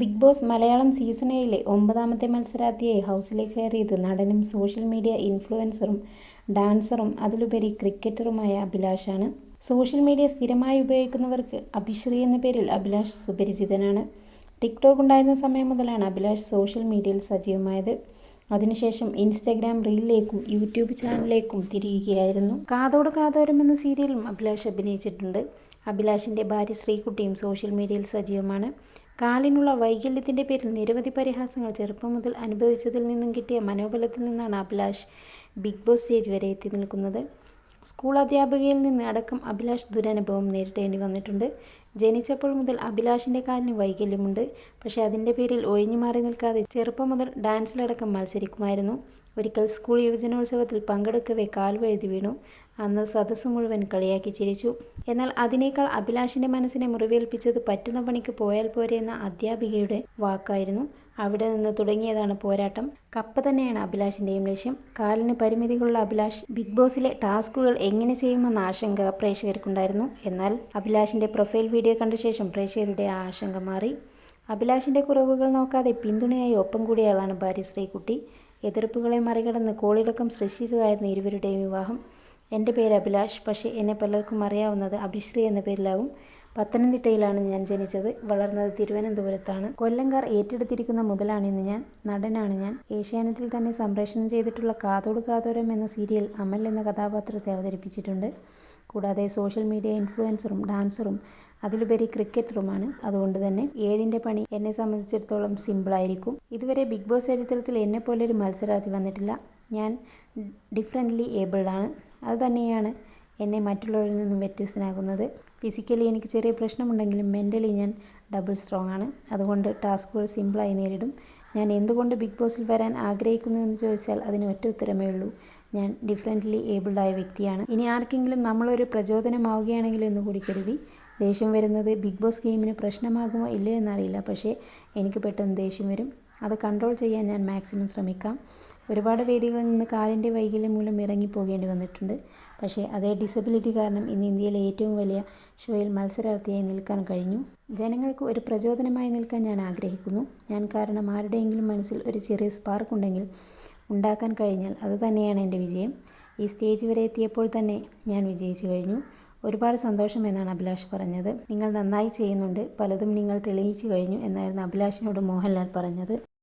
Big boss Malayalam season ഏഴിലെ ഒമ്പതാമത്തെ മത്സരാർത്ഥിയായി ഹൗസിലേക്ക് കയറിയത് നടനും സോഷ്യൽ മീഡിയ ഇൻഫ്ലുവൻസറും ഡാൻസറും അതിലുപരി ക്രിക്കറ്ററുമായ അഭിലാഷാണ്. സോഷ്യൽ മീഡിയ സ്ഥിരമായി ഉപയോഗിക്കുന്നവർക്ക് അഭിശ്രീ എന്ന പേരിൽ അഭിലാഷ് സുപരിചിതനാണ്. ടിക്ടോക്ക് ഉണ്ടായിരുന്ന സമയം മുതലാണ് അഭിലാഷ് സോഷ്യൽ മീഡിയയിൽ സജീവമായത്. അതിനുശേഷം ഇൻസ്റ്റാഗ്രാം റീലിലേക്കും യൂട്യൂബ് ചാനലിലേക്കും തിരിയുകയായിരുന്നു. കാതോട് കാതോരം എന്ന സീരിയലും അഭിലാഷ് അഭിനയിച്ചിട്ടുണ്ട്. അഭിലാഷിന്റെ ഭാര്യ ശ്രീകുട്ടിയും സോഷ്യൽ മീഡിയയിൽ സജീവമാണ്. കാലിനുള്ള വൈകല്യത്തിന്റെ പേരിൽ നിരവധി പരിഹാസങ്ങൾ ചെറുപ്പം മുതൽ അനുഭവിച്ചതിൽ നിന്നും കിട്ടിയ മനോബലത്തിൽ നിന്നാണ് അഭിലാഷ് ബിഗ് ബോസ് സ്റ്റേജ് വരെ എത്തി നിൽക്കുന്നത്. സ്കൂൾ അധ്യാപകയിൽ നിന്ന് അടക്കം അഭിലാഷ് ദുരനുഭവം നേരിടേണ്ടി വന്നിട്ടുണ്ട്. ജനിച്ചപ്പോൾ മുതൽ അഭിലാഷിന്റെ കാലിന് വൈകല്യമുണ്ട്. പക്ഷേ അതിന്റെ പേരിൽ ഒഴിഞ്ഞു മാറി നിൽക്കാതെ ചെറുപ്പം മുതൽ ഡാൻസിലടക്കം മത്സരിക്കുമായിരുന്നു. ഒരിക്കൽ സ്കൂൾ യുവജനോത്സവത്തിൽ പങ്കെടുക്കവേ കാൽ വഴുതി വീണു. അന്ന് സദസ്സ് മുഴുവൻ കളിയാക്കി ചിരിച്ചു. എന്നാൽ അതിനേക്കാൾ അഭിലാഷിന്റെ മനസ്സിനെ മുറിവേൽപ്പിച്ചത് പറ്റുന്ന പണിക്ക് പോയാൽ പോരെ എന്ന അധ്യാപികയുടെ വാക്കായിരുന്നു. അവിടെ നിന്ന് തുടങ്ങിയതാണ് പോരാട്ടം. കപ്പ തന്നെയാണ് അഭിലാഷിന്റെയും ലക്ഷ്യം. കാലിന് പരിമിതികളുള്ള അഭിലാഷ് ബിഗ് ബോസിലെ ടാസ്കുകൾ എങ്ങനെ ചെയ്യുമെന്ന ആശങ്ക പ്രേക്ഷകർക്കുണ്ടായിരുന്നു. എന്നാൽ അഭിലാഷിന്റെ പ്രൊഫൈൽ വീഡിയോ കണ്ട ശേഷം പ്രേക്ഷകരുടെ ആശങ്ക മാറി. അഭിലാഷിന്റെ കുറവുകൾ നോക്കാതെ പിന്തുണയായി ഒപ്പം കൂടിയയാളാണ് ഭാര്യ ശ്രീകുട്ടി. എതിർപ്പുകളെ മറികടന്ന് കോളിളക്കം സൃഷ്ടിച്ചതായിരുന്നു ഇരുവരുടെയും വിവാഹം. എന്റെ പേര് അഭിലാഷ്. പക്ഷേ എന്നെ പലർക്കും അറിയാവുന്നത് അഭിശ്രീ എന്ന പേരിലാവും. പത്തനംതിട്ടയിലാണ് ഞാൻ ജനിച്ചത്. വളർന്നത് തിരുവനന്തപുരത്താണ്. കൊല്ലംകാർ ഏറ്റെടുത്തിരിക്കുന്ന മുതലാണ് ഇന്ന് ഞാൻ. നടനാണ് ഞാൻ. ഏഷ്യാനെറ്റിൽ തന്നെ സംപ്രേഷണം ചെയ്തിട്ടുള്ള കാതോട് കാതോരം എന്ന സീരിയൽ അമൽ എന്ന കഥാപാത്രത്തെ അവതരിപ്പിച്ചിട്ടുണ്ട്. കൂടാതെ സോഷ്യൽ മീഡിയ ഇൻഫ്ലുവൻസറും ഡാൻസറും അതിലുപരി ക്രിക്കറ്ററുമാണ്. അതുകൊണ്ട് തന്നെ ഏഴിന്റെ പണി എന്നെ സംബന്ധിച്ചിടത്തോളം സിമ്പിളായിരിക്കും. ഇതുവരെ ബിഗ് ബോസ് ചരിത്രത്തിൽ എന്നെ പോലൊരു മത്സരാർത്ഥി വന്നിട്ടില്ല. ഞാൻ ഡിഫറെന്റ്ലി ഏബിൾഡാണ്. അതുതന്നെയാണ് എന്നെ മറ്റുള്ളവരിൽ നിന്നും വ്യത്യസ്തനാകുന്നത് ഫിസിക്കലി എനിക്ക് ചെറിയ പ്രശ്നമുണ്ടെങ്കിലും മെന്റലി ഞാൻ ഡബിൾ സ്ട്രോങ് ആണ് അതുകൊണ്ട് ടാസ്കുകൾ സിമ്പിളായി നേരിടും. ഞാൻ എന്തുകൊണ്ട് ബിഗ് ബോസിൽ വരാൻ ആഗ്രഹിക്കുന്നു എന്ന് ചോദിച്ചാൽ അതിന് ഒറ്റ ഉത്തരമേ ഉള്ളൂ. ഞാൻ ഡിഫറെന്റ്ലി ആയ വ്യക്തിയാണ്. ഇനി ആർക്കെങ്കിലും നമ്മളൊരു പ്രചോദനമാവുകയാണെങ്കിൽ എന്ന് കൂടി കരുതി ദേഷ്യം വരുന്നത് ബിഗ് ബോസ് ഗെയിമിന് പ്രശ്നമാകുമോ ഇല്ലയോ എന്നറിയില്ല. പക്ഷേ എനിക്ക് പെട്ടെന്ന് ദേഷ്യം വരും. അത് കൺട്രോൾ ചെയ്യാൻ ഞാൻ മാക്സിമം ശ്രമിക്കാം. ഒരുപാട് വേദികളിൽ നിന്ന് കാലിന്റെ വൈകല്യം മൂലം ഇറങ്ങിപ്പോകേണ്ടി വന്നിട്ടുണ്ട്. പക്ഷേ അതേ ഡിസബിലിറ്റി കാരണം ഇന്ന് ഇന്ത്യയിലെ ഏറ്റവും വലിയ ഷോയിൽ മത്സരാർത്ഥിയായി നിൽക്കാൻ കഴിഞ്ഞു. ജനങ്ങൾക്ക് ഒരു പ്രചോദനമായി നിൽക്കാൻ ഞാൻ ആഗ്രഹിക്കുന്നു. ഞാൻ കാരണം ആരുടെയെങ്കിലും മനസ്സിൽ ഒരു ചെറിയ സ്പാർക്ക് ഉണ്ടെങ്കിൽ ഉണ്ടാക്കാൻ കഴിഞ്ഞാൽ അത് തന്നെയാണ് എന്റെ വിജയം. ഈ സ്റ്റേജ് വരെ എത്തിയപ്പോൾ തന്നെ ഞാൻ വിജയിച്ചു കഴിഞ്ഞു. ഒരുപാട് സന്തോഷം എന്നാണ് അഭിലാഷ് പറഞ്ഞത്. നിങ്ങൾ നന്നായി ചെയ്യുന്നുണ്ട്. പലതും നിങ്ങൾ തെളിയിച്ചു കഴിഞ്ഞു എന്നായിരുന്നു അഭിലാഷിനോട് മോഹൻലാൽ പറഞ്ഞത്.